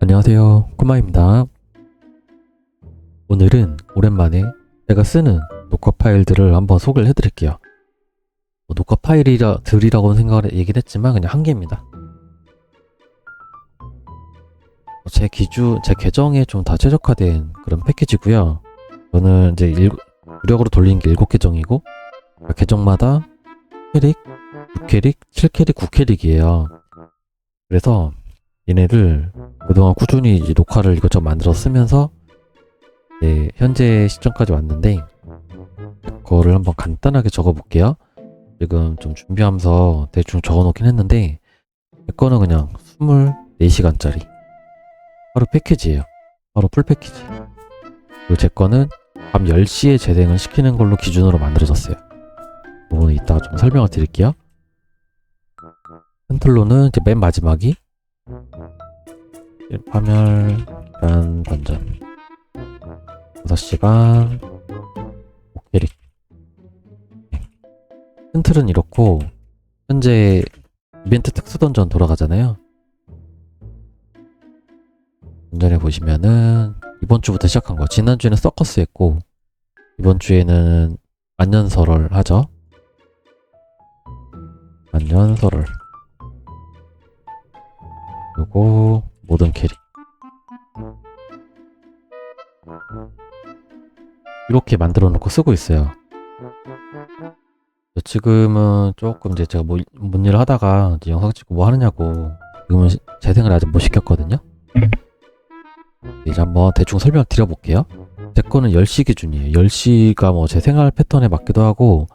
안녕하세요. 꾸마입니다. 오늘은 오랜만에 제가 쓰는 녹화 파일들을 한번 소개를 해드릴게요. 뭐 녹화 파일이라 들이라고 생각을 얘기를 했지만 그냥 한 개입니다. 제 기준, 제 계정에 좀 다 최적화된 그런 패키지고요. 저는 이제 일, 무력으로 돌리는 게 7계정이고 계정마다 캐릭, 6캐릭, 7캐릭, 9캐릭이에요. 그래서 얘네들 그동안 꾸준히 이제 녹화를 이것저것 만들어 쓰면서 네, 현재 시점까지 왔는데 그거를 한번 간단하게 적어 볼게요. 지금 좀 준비하면서 대충 적어 놓긴 했는데 제 거는 그냥 24시간짜리 하루 패키지예요. 하루 풀 패키지. 그리고 제 거는 밤 10시에 재생을 시키는 걸로 기준으로 만들어졌어요. 부분은 이따가 좀 설명을 드릴게요. 컨트롤로는 이제 맨 마지막이 파멸 란 던전. 6시간. 목캐릭 튼틀은 이렇고 현재 이벤트 특수 던전 돌아가잖아요. 던전에 보시면은 이번 주부터 시작한 거. 지난주에는 서커스 했고 이번 주에는 만년설월 하죠. 만년설월 그리고 모든 캐릭 이렇게 만들어 놓고 쓰고 있어요. 지금은 조금 이제 제가 뭐, 뭔 일을 하다가 영상 찍고 뭐 하느냐고 지금은 시- 재생을 아직 못 시켰거든요. 이제 한번 대충 설명 드려볼게요. 제 거는 10시 기준이에요. 10시가 뭐 제 생활 패턴에 맞기도 하고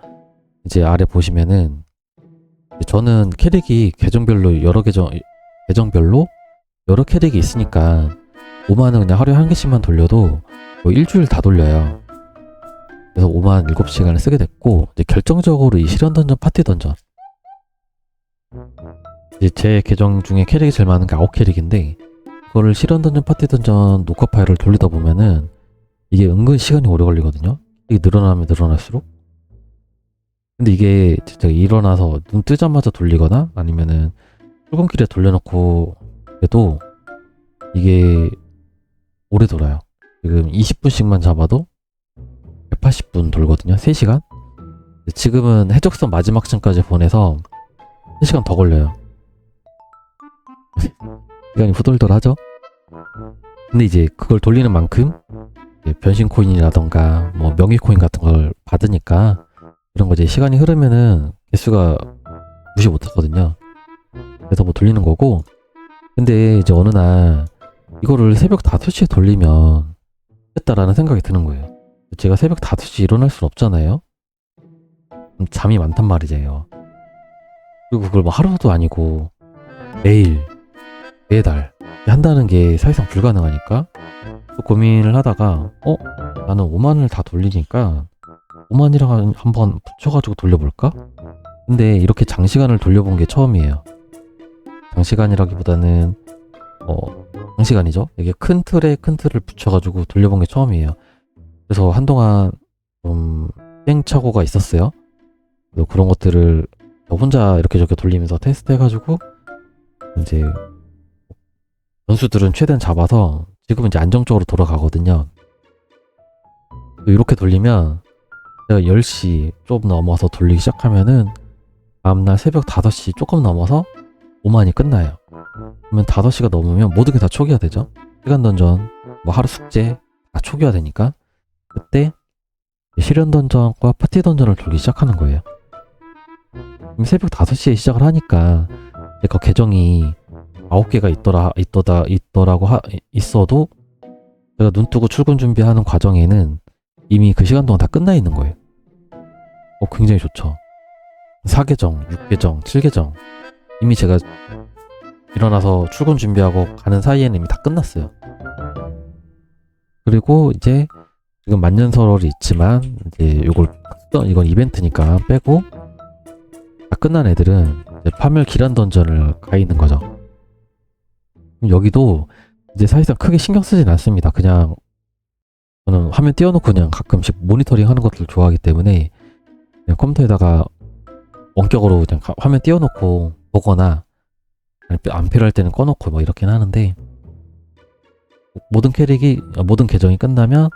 이제 아래 보시면은 저는 캐릭이 계정별로 여러 계정 계정별로 여러 캐릭이 있으니까 5만은 그냥 하루에 한 개씩만 돌려도 뭐 일주일 다 돌려요. 그래서 5만 7시간을 쓰게 됐고 이제 결정적으로 이 실현 던전 파티 던전 이제 제 계정 중에 캐릭이 제일 많은 게 9캐릭인데 그거를 실현 던전 파티 던전 녹화 파일을 돌리다 보면은 이게 은근 시간이 오래 걸리거든요. 이게 늘어나면 늘어날수록 근데 이게 제가 일어나서 눈 뜨자마자 돌리거나 아니면은 출근길에 돌려놓고 해도 이게 오래 돌아요. 지금 20분씩만 잡아도 180분 돌거든요. 3시간? 지금은 해적선 마지막 층까지 보내서 3시간 더 걸려요. 시간이 후덜덜하죠? 근데 이제 그걸 돌리는 만큼 변신 코인이라던가 뭐 명예 코인 같은 걸 받으니까 이런 거 이제 시간이 흐르면은 개수가 무시 못 하거든요. 그래서 뭐 돌리는 거고 근데 이제 어느 날 이거를 새벽 5시에 돌리면 됐다라는 생각이 드는 거예요. 제가 새벽 5시 일어날 순 없잖아요. 그럼 잠이 많단 말이에요. 그리고 그걸 뭐 하루도 아니고 매일, 매달 한다는 게 사실상 불가능하니까 또 고민을 하다가 어? 나는 5만을 다 돌리니까 5만이랑 한번 붙여가지고 돌려볼까? 근데 이렇게 장시간을 돌려본 게 처음이에요. 장시간이라기보다는 어 장시간이죠. 이게 큰 틀에 큰 틀을 붙여가지고 돌려본 게 처음이에요. 그래서 한동안 좀 시행착오가 있었어요. 그래서 그런 것들을 저 혼자 이렇게 저렇게 돌리면서 테스트 해가지고 이제 변수들은 최대한 잡아서 지금 이제 안정적으로 돌아가거든요. 이렇게 돌리면 제가 10시 좀 넘어서 돌리기 시작하면은 다음날 새벽 5시 조금 넘어서 5만이 끝나요. 그러면 5시가 넘으면 모든 게 다 초기화 되죠. 시간 던전, 뭐 하루 숙제 다 초기화 되니까 그때 실현 던전과 파티 던전을 돌기 시작하는 거예요. 새벽 5시에 시작을 하니까 그 계정이 9개가 있더라 있더다 있더라고 하, 있어도 제가 눈 뜨고 출근 준비하는 과정에는 이미 그 시간 동안 다 끝나 있는 거예요. 어, 굉장히 좋죠. 4계정, 6계정, 7계정 이미 제가 일어나서 출근 준비하고 가는 사이에는 이미 다 끝났어요. 그리고 이제 지금 만년설월이 있지만 이제 또 이건 이벤트니까 빼고 다 끝난 애들은 파멸 기란 던전을 가 있는 거죠. 여기도 이제 사실상 크게 신경 쓰진 않습니다. 그냥 저는 화면 띄워놓고 그냥 가끔씩 모니터링 하는 것들 좋아하기 때문에 컴퓨터에다가 원격으로 그냥 가- 화면 띄워놓고 보거나 안 필요할 때는 꺼놓고 뭐 이렇긴 하는데 모든 캐릭이 아, 모든 계정이 끝나면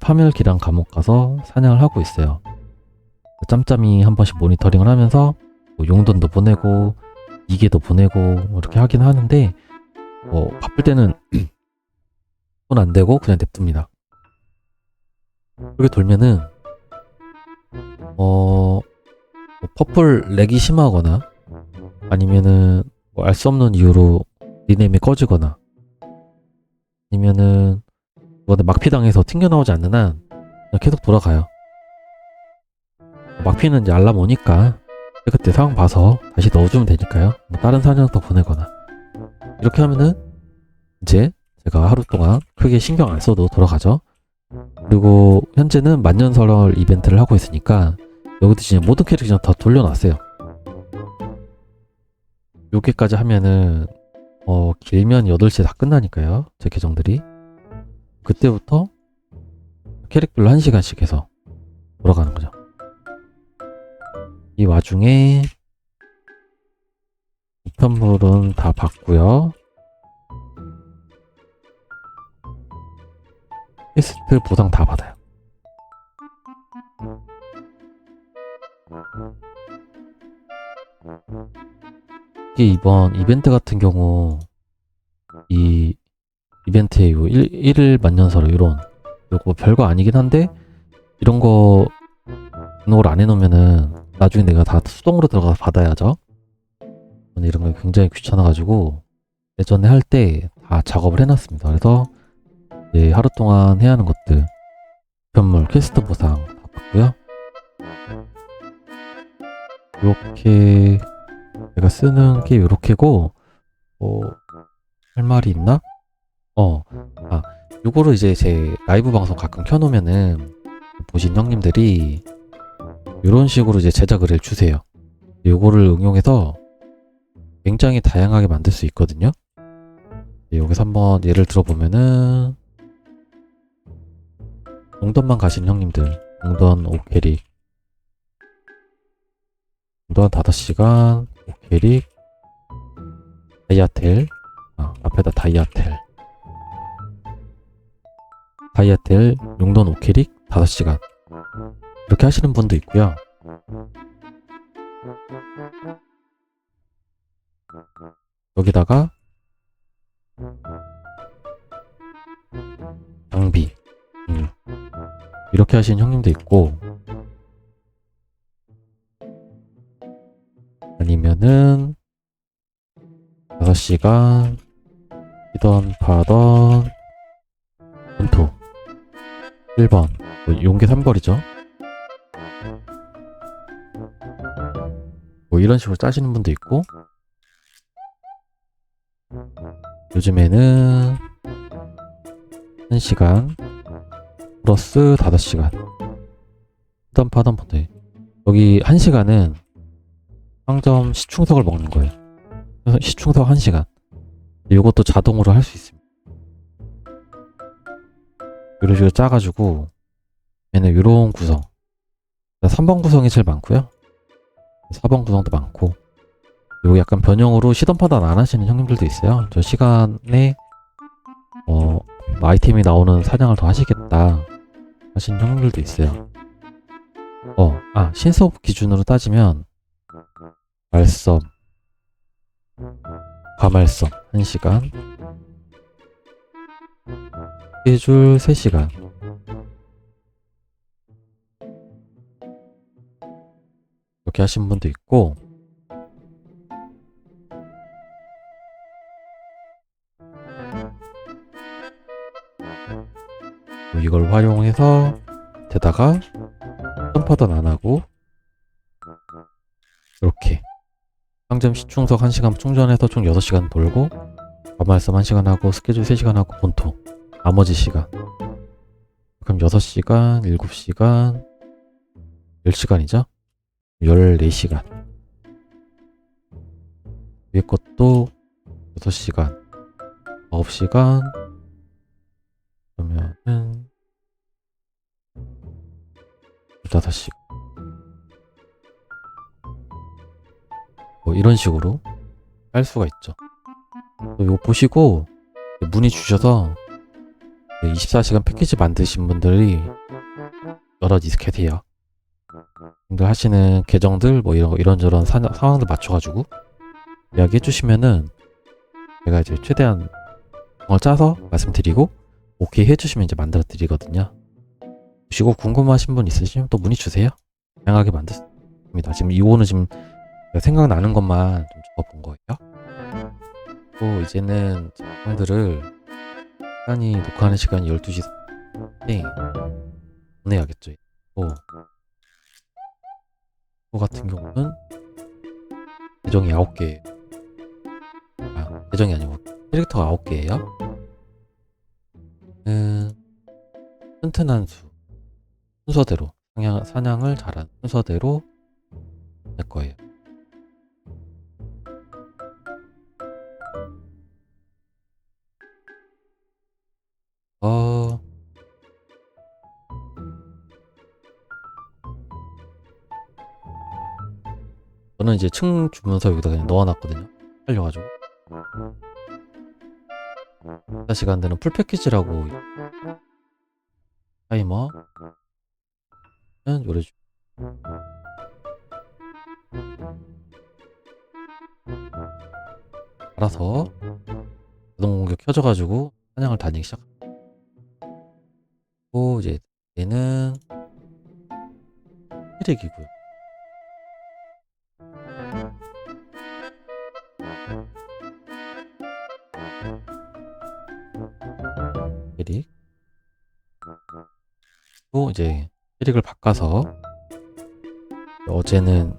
파멸 기란 감옥 가서 사냥을 하고 있어요. 짬짬이 한 번씩 모니터링을 하면서 뭐 용돈도 보내고 이계도 보내고 뭐 이렇게 하긴 하는데 뭐 바쁠 때는 손안 대고 그냥 냅둡니다. 그렇게 돌면은 어 뭐 퍼플 렉이 심하거나 아니면은 뭐 알 수 없는 이유로 리네임이 꺼지거나 아니면은 뭐 막피당해서 튕겨나오지 않는 한 그냥 계속 돌아가요. 막피는 이제 알람 오니까 그때 상황 봐서 다시 넣어주면 되니까요. 뭐 다른 사냥 더 보내거나 이렇게 하면은 이제 제가 하루 동안 크게 신경 안 써도 돌아가죠. 그리고 현재는 만년설월 이벤트를 하고 있으니까 여기도 진짜 모든 캐릭터 다 돌려놨어요. 여기까지 하면은 어 길면 8시에 다 끝나니까요. 제 계정들이 그때부터 캐릭별로 1시간씩 해서 돌아가는 거죠. 이 와중에 우편물은 다 받고요. 퀘스트 보상 다 받아요. 이게 이번 이벤트 같은 경우 이 이벤트에 요 1, 일일 만년설화 이런 요거 별거 아니긴 한데 이런 거 등록을 안 해놓으면은 나중에 내가 다 수동으로 들어가서 받아야죠. 저는 이런 거 굉장히 귀찮아가지고 예전에 할 때 다 작업을 해놨습니다. 그래서 이제 하루 동안 해야 하는 것들 현물 퀘스트 보상 다 받고요. 이렇게 제가 쓰는 게 요렇게고 어, 할 말이 있나? 어, 아, 요거를 이제 제 라이브 방송 가끔 켜놓으면은 보신 형님들이 이런 식으로 이제 제작 의뢰를 주세요. 요거를 응용해서 굉장히 다양하게 만들 수 있거든요. 네, 여기서 한번 예를 들어보면은 용돈만 가신 형님들 용돈 5캐릭 용돈 5시간 5캐릭 다이아텔. 아, 앞에다 다이아텔. 다이아텔 용돈 5캐릭 5시간. 이렇게 하시는 분도 있고요. 여기다가 장비. 음. 이렇게 하시는 형님도 있고 아니면은 5시간 피던 파던 본토. 1번. 뭐 용계 3벌이죠. 뭐 이런 식으로 짜시는 분도 있고. 요즘에는 1시간 플러스 5시간 하던 파던 분들 여기 1시간은 상점 시충석을 먹는 거예요. 시충석 1시간. 이것도 자동으로 할 수 있습니다. 이런 식으로 짜가지고 얘는 이런 구성. 3번 구성이 제일 많고요. 4번 구성도 많고. 그리고 약간 변형으로 시던 파단 안 하시는 형님들도 있어요. 저 시간에 어뭐 아이템이 나오는 사냥을 더 하시겠다 하시는 형님들도 있어요. 어 아 신속 기준으로 따지면 말섬 가말섬 1시간. 스케줄 3시간. 이렇게 하신 분도 있고. 뭐 이걸 활용해서 게다가 점퍼던 안 하고. 이렇게 상점 시충석 1시간 충전해서 총 6시간 돌고 가말섬 1시간 하고 스케줄 3시간 하고 본토 나머지 시간. 그럼 6시간 7시간 10시간이죠? 14시간. 위에 것도 6시간 9시간. 그러면은 15시간 뭐 이런 식으로 할 수가 있죠 이거 보시고 문의 주셔서 24시간 패키지 만드신 분들이 여럿 계세요. 분들 하시는 계정들 뭐 이런 이런저런 사- 상황들 맞춰가지고 이야기 해 주시면은 제가 이제 최대한 을 짜서 말씀드리고 오케이 해주시면 이제 만들어 드리거든요. 보시고 궁금하신 분 있으시면 또 문의 주세요. 다양하게 만들습니다. 지금 이거는 지금 생각나는 것만 좀 적어본 거예요. 또 이제는 영상들을 시간이 녹화하는 시간이 12시 때 보내야겠죠. 또, 또 같은 경우는 계정이 9개 아, 계정이 아니고 캐릭터가 9개예요. 음, 튼튼한 수 순서대로 사냥, 사냥을 잘한 순서대로 할 거예요. 저는 이제 층 주문서 여기다 그냥 넣어놨거든요. 살려가지고. 4시간 되는 풀 패키지라고 타이머 는 요래 주 알아서 자동 공격 켜져가지고 사냥을 다니기 시작. 고 이제 얘는 혈액이고요. 혈액. 또 이제 혈액을 바꿔서 어제는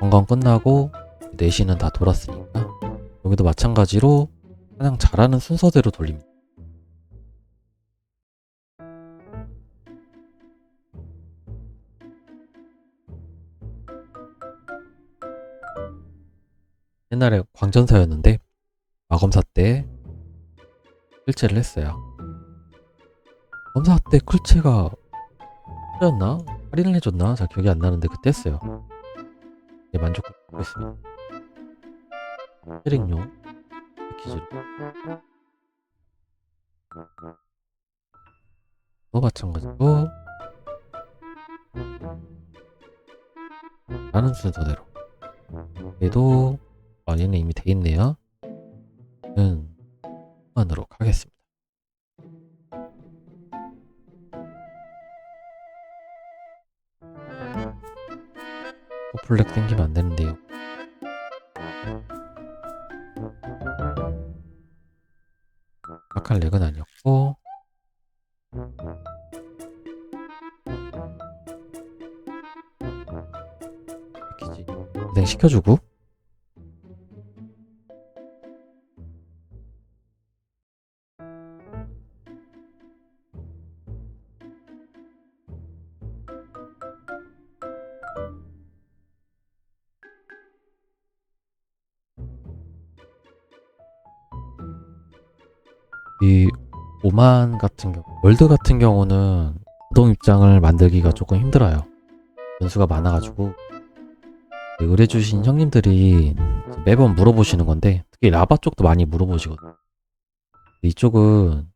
건강 끝나고 4시는 다 돌았으니까 여기도 마찬가지로 사냥 잘하는 순서대로 돌립니다. 옛날에 광전사였는데 마검사 때 클체를 했어요. 검사 때 클체가 풀렸나? 할인을 해줬나? 잘 기억이 안 나는데 그때 했어요. 네, 만족하고 있습니다. 혈액용 패키지로 또 마찬가지로 라는 순서대로 얘도 아 얘는 이미 돼 있네요 는 하도록 하겠습니다. 또 블랙 땡기면 안 되는데요. 아까 렉은 아니었고. 패키지. 진행 시켜주고 이 오만 같은 경우 월드 같은 경우는 자동 입장을 만들기가 조금 힘들어요. 변수가 많아가지고. 의뢰 주신 형님들이 매번 물어보시는 건데 특히 라바 쪽도 많이 물어보시거든요. 이쪽은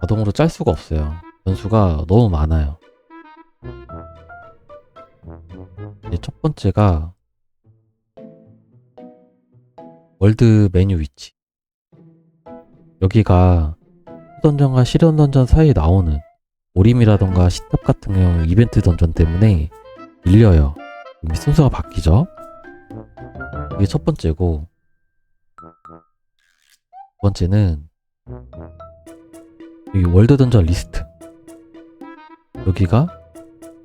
자동으로 짤 수가 없어요. 변수가 너무 많아요. 첫 번째가 월드 메뉴 위치 여기가 던전과 실현 던전 사이에 나오는 오림이라던가 시탑 같은 경우 이벤트 던전 때문에 밀려요. 순서가 바뀌죠. 이게 첫 번째고 두 번째는 이 월드 던전 리스트 여기가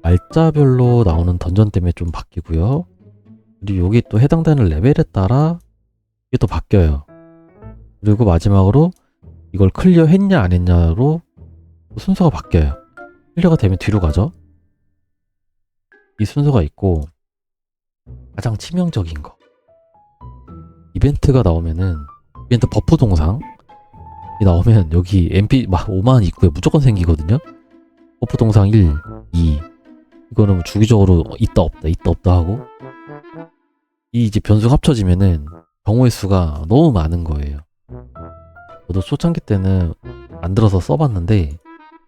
날짜별로 나오는 던전 때문에 좀 바뀌고요. 그리고 여기 또 해당되는 레벨에 따라 이게 또 바뀌어요. 그리고 마지막으로 이걸 클리어 했냐 안 했냐로 순서가 바뀌어요. 클리어가 되면 뒤로 가죠. 이 순서가 있고 가장 치명적인 거 이벤트가 나오면은 이벤트 버프 동상 이 나오면 여기 MP 막 5만 입구에 무조건 생기거든요. 버프 동상 1, 2 이거는 뭐 주기적으로 있다 없다 있다 없다 하고 이 이제 변수 합쳐지면은 경우의 수가 너무 많은 거예요. 저도 초창기 때는 만들어서 써봤는데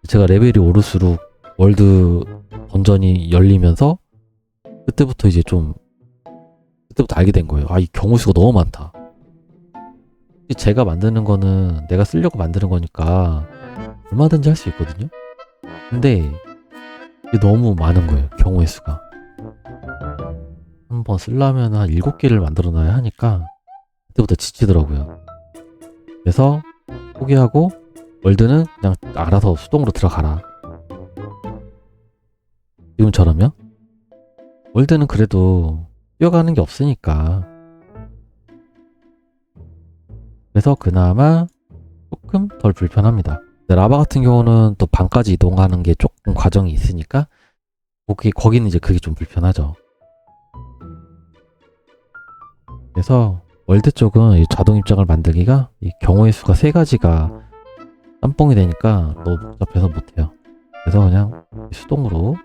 제가 레벨이 오를수록 월드 던전이 열리면서 그때부터 이제 좀 그때부터 알게 된 거예요. 아, 이 경우 수가 너무 많다. 제가 만드는 거는 내가 쓰려고 만드는 거니까 얼마든지 할 수 있거든요. 근데 이게 너무 많은 거예요. 경우의 수가. 한번 쓰려면 한 7개를 만들어 놔야 하니까 그때부터 지치더라고요. 그래서 포기하고 월드는 그냥 알아서 수동으로 들어가라. 지금처럼요? 월드는 그래도 뛰어가는 게 없으니까. 그래서 그나마 조금 덜 불편합니다. 라바 같은 경우는 또 방까지 이동하는 게 조금 과정이 있으니까 거기, 거기는 이제 그게 좀 불편하죠. 그래서 월드 쪽은 이 자동 입장을 만들기가 이 경우의 수가 세 가지가 짬뽕이 되니까 너무 복잡해서 못해요. 그래서 그냥 수동으로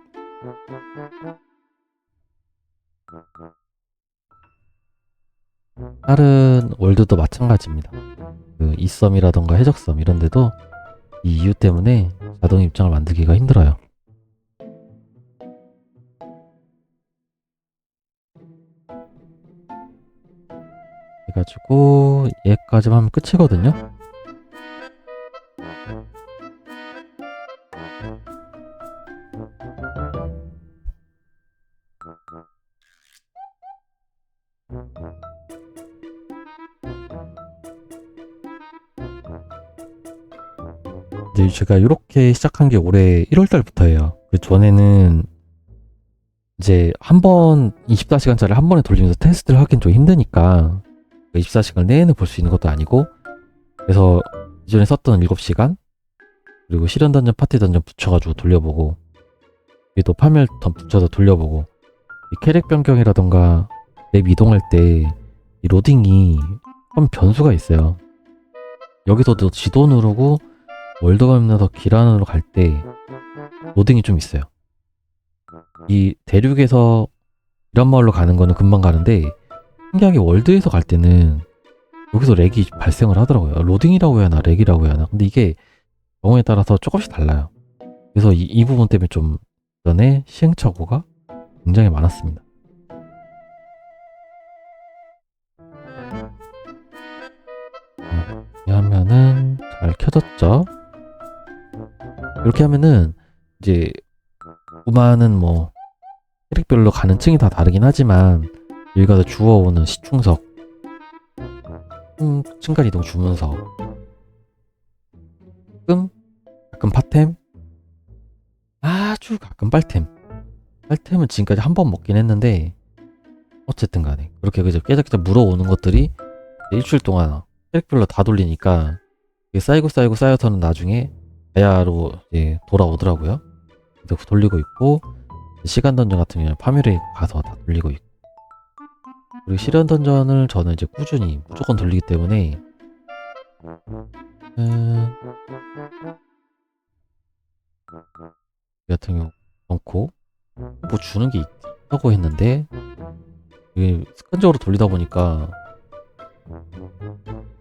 다른 월드도 마찬가지입니다. 그 이섬이라던가 해적섬 이런 데도 이 이유 때문에 자동 입장을 만들기가 힘들어요. 해가지고 얘까지만 하면 끝이거든요. 이제 제가 이렇게 시작한 게 올해 1월달부터예요. 그 전에는 이제 한 번 24시간짜리 한 번에 돌리면서 테스트를 하긴 좀 힘드니까 24시간 내내 볼 수 있는 것도 아니고 그래서 이전에 썼던 7시간 그리고 실현 던전 파티 던전 붙여가지고 돌려보고 이게 또 파멸 던 붙여서 돌려보고 이 캐릭 변경이라던가 맵 이동할 때 이 로딩이 좀 변수가 있어요. 여기서도 지도 누르고 월드컵에서 기란으로 갈 때 로딩이 좀 있어요. 이 대륙에서 이런 마을로 가는 거는 금방 가는데 신기하게 월드에서 갈 때는 여기서 렉이 발생을 하더라고요. 로딩이라고 해야 하나, 렉이라고 해야 하나. 근데 이게 경우에 따라서 조금씩 달라요. 그래서 이, 이 부분 때문에 좀 전에 시행착오가 굉장히 많았습니다. 이렇게 하면은 잘 켜졌죠? 이렇게 하면은 이제 우마는 뭐 캐릭별로 가는 층이 다 다르긴 하지만 여기 가서 주워오는 시충석. 음, 층간 이동 주문석 가끔 가끔 파템. 아주 가끔 빨템. 빨템은 지금까지 한 번 먹긴 했는데 어쨌든 간에 그렇게 그저 깨작깨작 물어오는 것들이 일주일 동안 캐릭별로 다 돌리니까 쌓이고 쌓이고 쌓여서는 나중에 다야로 이제 돌아오더라고요. 그래서 돌리고 있고 시간 던전 같은 경우는 파멸에 가서 다 돌리고 있고 그리고 실현 던전을 저는 이제 꾸준히 무조건 돌리기 때문에 음... 이 같은 경우 않고 뭐 주는 게 있다고 했는데 이게 습관적으로 돌리다 보니까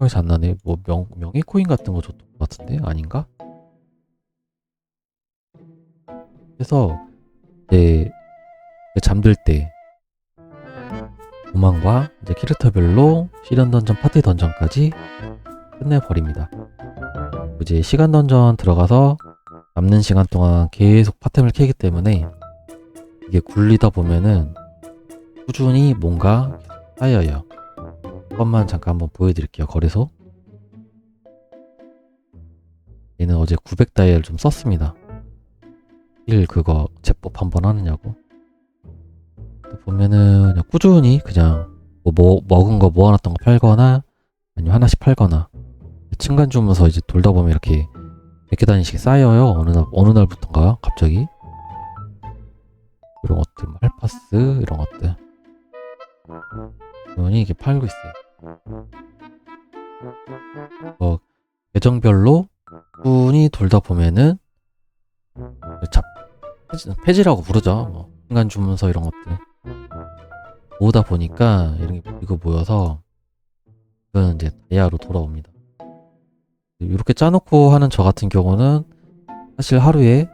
생각이 안 나네. 뭐 명, 명예 코인 같은 거 줬던 것 같은데 아닌가? 그래서 이제 잠들 때 도망과 이제 캐릭터별로 시련 던전, 파티 던전까지 끝내버립니다. 이제 시간 던전 들어가서 남는 시간 동안 계속 파템을 캐기 때문에 이게 굴리다 보면은 꾸준히 뭔가 쌓여요. 것만 잠깐 한번 보여드릴게요. 거래소. 얘는 어제 900 다이얼 좀 썼습니다. 1 그거 제법 한번 하느냐고. 보면은 그냥 꾸준히 그냥 뭐, 뭐 먹은 거 모아놨던 거 팔거나 아니면 하나씩 팔거나 층간 주면서 이제 돌다 보면 이렇게 몇 개 단위씩 쌓여요. 어느 날 어느 날부터인가 갑자기 이런 것들 뭐 할파스 이런 것들 꾸준히 이렇게 팔고 있어요. 뭐 계정별로 꾸준히 돌다 보면은 잡 폐지, 폐지라고 부르죠. 뭐 순간 주문서 이런 것들 모으다 보니까 이런 게 이거 모여서 이거는 이제 다이아로 돌아옵니다. 이렇게 짜놓고 하는 저 같은 경우는 사실 하루에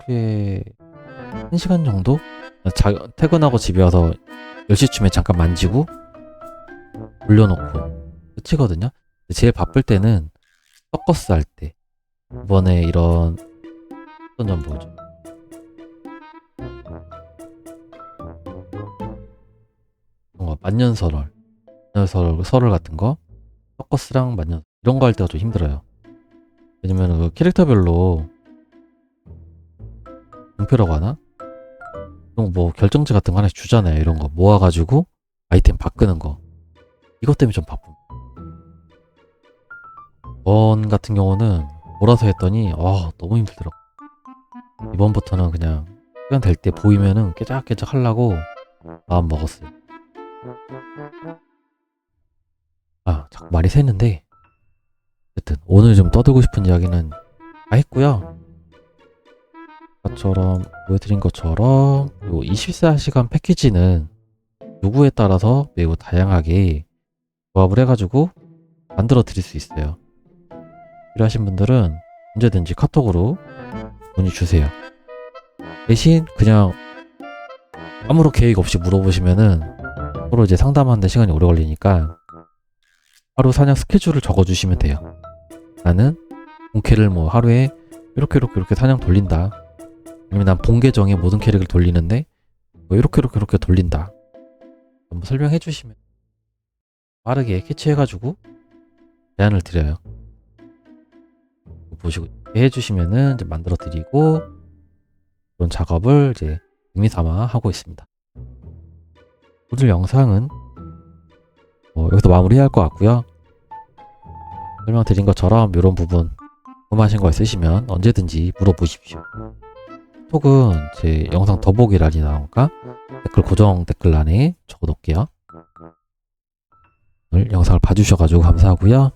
하루에 1시간 정도 자, 퇴근하고 집에 와서 10시쯤에 잠깐 만지고 올려놓고 끝이거든요. 제일 바쁠 때는 서커스 할 때 이번에 이런 어떤 점 보죠. 만년설월, 만년설월 설월 같은 거 서커스랑 만년 이런 거 할 때가 좀 힘들어요. 왜냐면 그 캐릭터별로 공표라고 하나? 거뭐 결정지 같은 거 하나씩 주잖아요. 이런 거 모아가지고 아이템 바꾸는 거. 이것 때문에 좀 바쁨. 이번 같은 경우는 몰아서 했더니 아 너무 힘들더라고. 이번부터는 그냥 시간 될 때 보이면은 깨작깨작 하려고 마음 먹었어요. 아 자꾸 말이 샜는데 어쨌든 오늘 좀 떠들고 싶은 이야기는 다 했고요. 것처럼 보여드린 것처럼 요 24시간 패키지는 요구에 따라서 매우 다양하게 조합을 해가지고 만들어 드릴 수 있어요. 필요하신 분들은 언제든지 카톡으로 문의 주세요. 대신 그냥 아무런 계획 없이 물어보시면은 서로 이제 상담하는데 시간이 오래 걸리니까 하루 사냥 스케줄을 적어주시면 돼요. 나는 본캐를 뭐 하루에 이렇게 이렇게 이렇게 사냥 돌린다. 아니면 난 본 계정에 모든 캐릭을 돌리는데 뭐 이렇게 이렇게 이렇게 돌린다. 한번 설명해 주시면 빠르게 캐치해가지고 제안을 드려요. 보시고 해주시면은 이제 만들어 드리고 그런 작업을 이제 의미 삼아 하고 있습니다. 오늘 영상은 뭐 여기서 마무리할 것 같고요. 설명드린 것처럼 이런 부분 궁금하신 거 있으시면 언제든지 물어보십시오. 톡은 제 영상 더보기란이 나오니까 댓글 고정 댓글란에 적어놓을게요. 오늘 영상을 봐주셔가지고 감사하고요.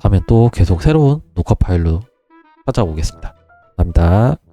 다음에 또 계속 새로운 녹화 파일로 찾아오겠습니다. 감사합니다.